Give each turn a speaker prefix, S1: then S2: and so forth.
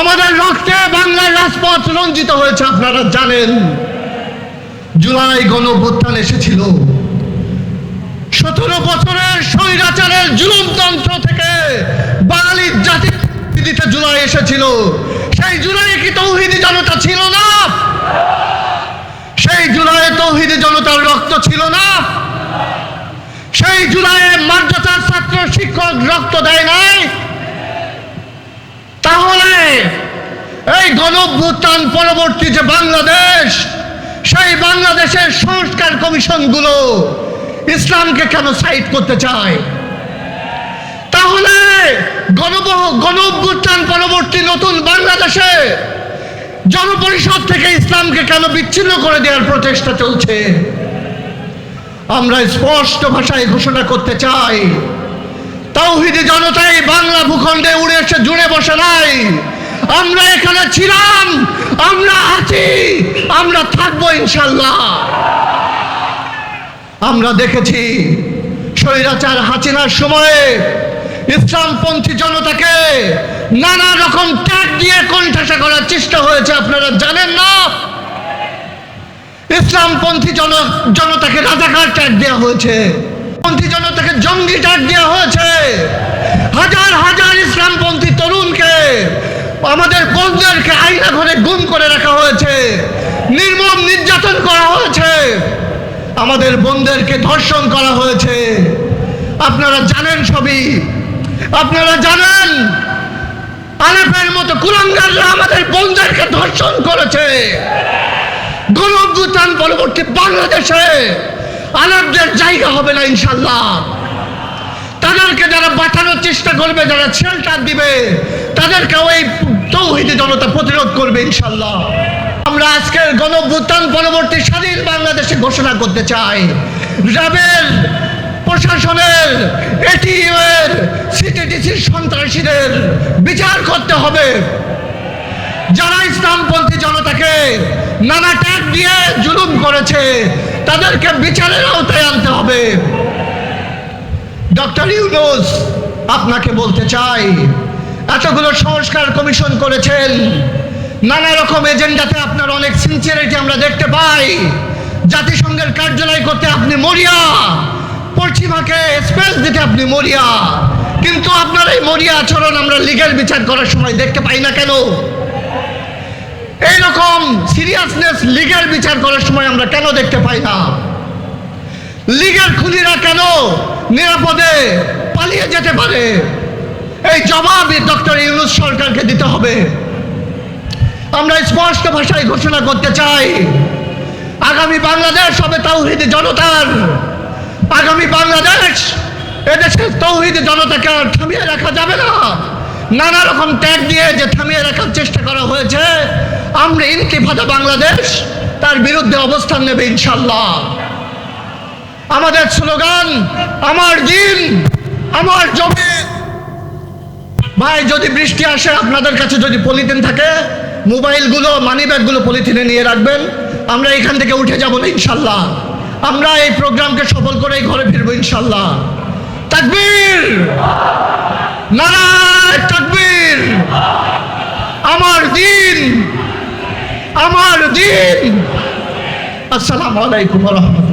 S1: আমাদের রক্তে বাংলার রাজপথ রঞ্জিত হয়েছে, আপনারা জানেন। জুলাই গণভ্যুত্থান এসেছিল। সতেরো বছরের স্বৈরাচারের জুলুমতন্ত্র থেকে বাঙালির জাতি দিতে জুলাই এসেছিল। সেই জুলাই কি তৌহিদি জনতা ছিল না? সেই জুলাইয়ে তৌহিদি জনতার রক্ত ছিল না? সেই জুলাইয়ে মাদ্রাসার ছাত্র শিক্ষক রক্ত দেয় নাই তাহলে এই গণভ্যুত্থান পরবর্তী যে বাংলাদেশ, সেই বাংলাদেশের সংস্কার কমিশনগুলো ইসলামকে কেন সাইড করতে চায়? তাহলে গণভ্যুত্থান পরবর্তী নতুন বাংলাদেশে জনপরিষদ থেকে ইসলামকে কেন বিচ্ছিন্ন করে দেওয়ার প্রচেষ্টা চলছে? আমরা স্পষ্ট ভাষায় ঘোষণা করতে চাই তৌহিদি জনতাই বাংলা ভূখণ্ডে উড়ে এসে জুড়ে বসে নাই। আমরা এখানে ছিলাম, আমরা আছি, আমরা থাকব ইনশাল্লাহ। আমরা দেখেছি স্বৈরাচার হাসিনার সময়ে ইসলামপন্থী জনতাকে নানা রকম ত্যাগ দিয়ে কণ্ঠাসা করার চেষ্টা হয়েছে, আপনারা জানেন না? ইসলামপন্থী জন, জনতাকে রাজাকার ট্যাগ দেওয়া হয়েছে, পন্থী জনতাকে জঙ্গি ট্যাগ দেওয়া হয়েছে। হাজার হাজার ইসলামপন্থী তরুণকে আমাদের বোনদেরকে আইনা ঘরে গুম করে রাখা হয়েছে। নির্মম নির্যাতন করা হয়েছে। আমাদের বোনদেরকে ধর্ষণ করা হয়েছে। আপনারা জানেন সবই আপনারা জানেন। আলেপের মতো কুলাঙ্গাররা আমাদের বোনদেরকে ধর্ষণ করেছে। গণঅভ্যুত্থান পরবর্তী বাংলাদেশে আরবদের জায়গা হবে না ইনশাল্লাহ তাদেরকে যারা বাঁচানোর চেষ্টা করবে, যারা শেল্টার দিবে তাদেরকে ওই তৌহিদি জনতা প্রতিরোধ করবে ইনশাল্লাহ আমরা আজকের গণঅভ্যুত্থান পরবর্তী স্বাধীন বাংলাদেশে ঘোষণা করতে চাই। র্যাবের প্রশাসনের এটিএর সিটিডিসির সন্ত্রাসীদের বিচার করতে হবে। যারা ইসলামপন্থী জনতাকে নানা ট্যাগ দিয়ে জুলুম করেছে, তাদেরকে বিচারের আওতায় আনতে হবে। ডক্টর ইউনুস, আপনাকে বলতে চাই এতগুলো সংস্কার কমিশন করেছেন। নানা রকম এজেন্ডাতে আপনার অনেক সিনসিয়ারিটি আমরা দেখতে পাই। জাতিসংঘের কার্যালয় করতে আপনি মরিয়া। পশ্চিমাকে স্পেস দিতে আপনি মরিয়া। কিন্তু আপনার এই মরিয়া আচরণ আমরা লিগেল বিচার করার সময় দেখতে পাই না কেন? এইরকম সিরিয়াসনেস লিগের বিচার করার সময় আমরা কেন দেখতে পাই না? লিগের খুনিরা কেন নিরাপদে পালিয়ে যেতে পারে? এই জবাব ডক্টর ইউনুস সরকারকে দিতে হবে। আমরা স্পষ্ট ভাষায় ঘোষণা করতে চাই, আগামী বাংলাদেশ হবে তৌহিদি জনতার। আগামী বাংলাদেশ এদেশের তৌহিদি জনতাকে আর থামিয়ে রাখা যাবে না। নানা রকম ত্যাগ দিয়ে যে থামিয়ে রাখার চেষ্টা করা হয়েছে, আমরা ইনকিফাদা বাংলাদেশ, তার বিরুদ্ধে অবস্থান নেবে ইনশাল্লাহ। আমাদের স্লোগান, আমার দিন, আমার জমি ভাই, যদি বৃষ্টি আসে, আপনাদের কাছে যদি পলিথিন থাকে, মোবাইলগুলো মানি ব্যাগগুলো পলিথিনে নিয়ে রাখবেন। আমরা এখান থেকে উঠে যাব না, ইনশাল্লাহ। আমরা এই প্রোগ্রামকে সফল করে ঘরে ফিরবো, ইনশাল্লাহ। তাকবীর! নারায় তাকবীর! আমার দিন! আমার দিন! আসসালামু আলাইকুম রহমতুল্লাহ।